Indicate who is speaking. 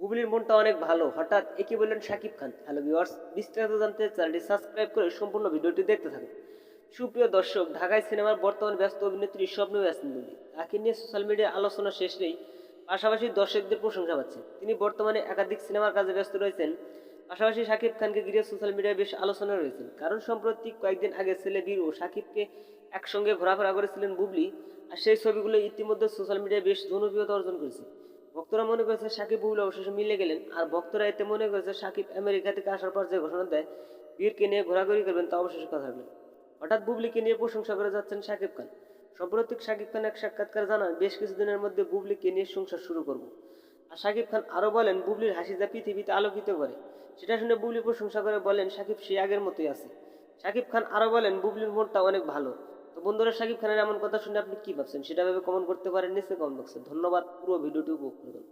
Speaker 1: বুবলির মনটা অনেক ভালো। হঠাৎ একই বললেন শাকিব খান। হ্যালো ভিউয়ার্স, বিস্তারিত জানতে চ্যানেলটি সাবস্ক্রাইব করে সম্পূর্ণ ভিডিওটি দেখতে থাকুন। সুপ্রিয় দর্শক, ঢাকায় সিনেমার বর্তমান ব্যস্ত অভিনেত্রী স্বপ্ন বুবলি তাকে নিয়ে সোশ্যাল মিডিয়ায় আলোচনা শেষ নেই, পাশাপাশি দর্শকদের প্রশংসা পাচ্ছেন তিনি বর্তমানে একাধিক সিনেমার কাজে ব্যস্ত রয়েছেন, পাশাপাশি শাকিব খানকে ঘিরে সোশ্যাল মিডিয়ায় বেশ আলোচনা রয়েছেন কারণ সম্প্রতি কয়েকদিন আগে ছেলে বীর ও শাকিবকে একসঙ্গে ঘোরাফেরা করেছিলেন বুবলি, আর সেই ছবিগুলো ইতিমধ্যে সোশ্যাল মিডিয়ায় বেশ জনপ্রিয়তা অর্জন করেছে। ভক্তরা মনে করেছে সাকিব বুবলি অবশেষে মিলে গেলেন, আর ভক্তরা এতে মনে করেছে সাকিব আমেরিকা থেকে আসার পর যে ঘোষণা দেয়, বীরকে নিয়ে ঘোরাঘুরি করবেন তা অবশেষে কথা রাখলেন হঠাৎ বুবলিকে নিয়ে প্রশংসা করে যাচ্ছেন শাকিব খান। সম্প্রতি শাকিব খান এক সাক্ষাৎকার জানান বেশ কিছুদিনের মধ্যে বুবলিকে নিয়ে সংসার শুরু করব। আর শাকিব খান আরও বলেন, বুবলির হাসি যা পৃথিবীতে আলোকিত করে, সেটা শুনে বুবলি প্রশংসা করে বলেন শাকিব সে আগের মতোই আছে। শাকিব খান আরও বলেন, বুবলির মনটা অনেক ভালো। বন্ধুরা, সাকিব খানের এমন কথা শুনে আপনি কি ভাবছেন? সেটা ভেবে কমেন্ট করতে পারেন নিচে কমেন্ট বক্সে ধন্যবাদ, পুরো ভিডিওটি উপভোগ করবেন